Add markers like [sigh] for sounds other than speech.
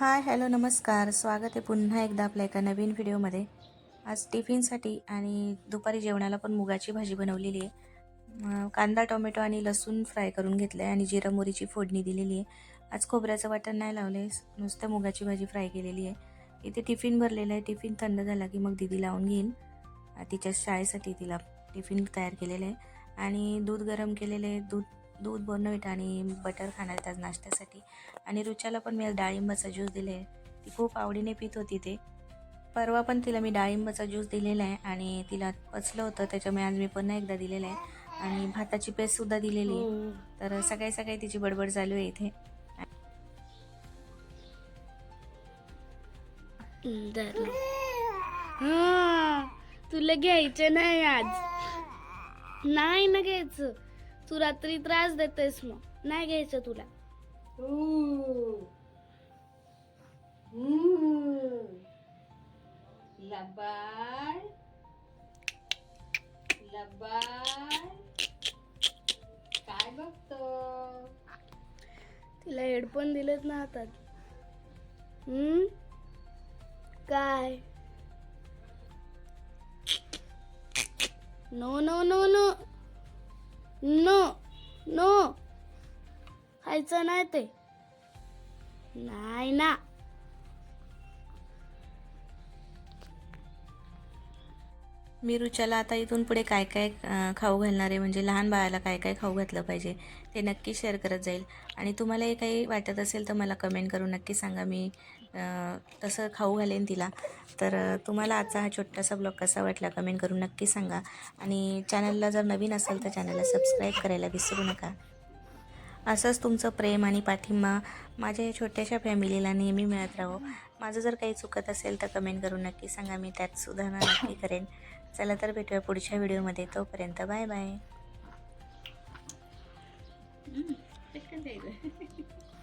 Hi hello नमस्कार. स्वागत आहे पुन्हा एकदा आपल्या एका नवीन व्हिडिओमध्ये. आज टिफिनसाठी आणि दुपारी जेवणाला पण मुगाची भाजी बनवलेली आहे. कांदा टोमॅटो आणि लसूण फ्राय करून घेतलं आहे आणि जिरा मोरीची फोडणी दिलेली आहे. आज खोबऱ्याचं वाटण नाही लावलं आहे नुसतं मुगाची भाजी फ्राय केलेली आहे. इथे टिफिन भरलेलं आहे. टिफिन थंड झाला की मग दिदी लावून घेईल तिच्या शाळेसाठी तिला टिफिन तयार केलेलं आहे. आणि दूध गरम केलेलं आहे. दूध दूध बोर्नविट आणि बटर खाणार आज नाश्त्यासाठी. आणि रुच्याला पण मी आज डाळिंबाचा ज्यूस दिले आहे ती खूप आवडीने पित होती ते. परवा पण तिला मी डाळिंबाचा ज्यूस दिलेला आहे आणि तिला पचलं होतं त्याच्यामुळे आज मी पुन्हा एकदा दिलेलं आहे. आणि भाताची पेस्टसुद्धा दिलेली आहे. तर सकाळी सकाळी तिची बडबड चालू आहे इथे. तुला घ्यायचं नाही आज. नाही ना घ्यायचं. तू रात्री त्रास देतेस मग. नाही घ्यायचं तुला. लबाड. लबाड. काय बघतो तिला हेडफोन दिलेत ना हातात. हम्म? काय? No no no no no no. खायचं नाही ते. नाही ना. मी रुचाला आता इथून पुढे काय काय खाऊ घालणार आहे? म्हणजे लहान बाळाला काय काय खाऊ घातलं पाहिजे ते नक्की शेअर करत जाईल. आणि तुम्हालाही काही वाटत असेल तर मला कमेंट करून नक्की सांगा. मी तसं खाऊ घालेन तिला. तर तुम्हाला आजचा हा छोटासा ब्लॉग कसा वाटला कमेंट करून नक्की सांगा. आणि चॅनलला जर नवीन असेल तर चॅनलला सबस्क्राईब करायला विसरू नका. असंच तुमचं प्रेम आणि पाठिंबा माझ्या या छोट्याशा फॅमिलीला नेहमी मिळत राहो. माझं जर काही चुकत असेल तर कमेंट करून नक्की सांगा. मी त्यात सुधारणा नक्की करेन. चला तर भेटूया पुढच्या व्हिडिओमध्ये. तोपर्यंत बाय बाय. [laughs]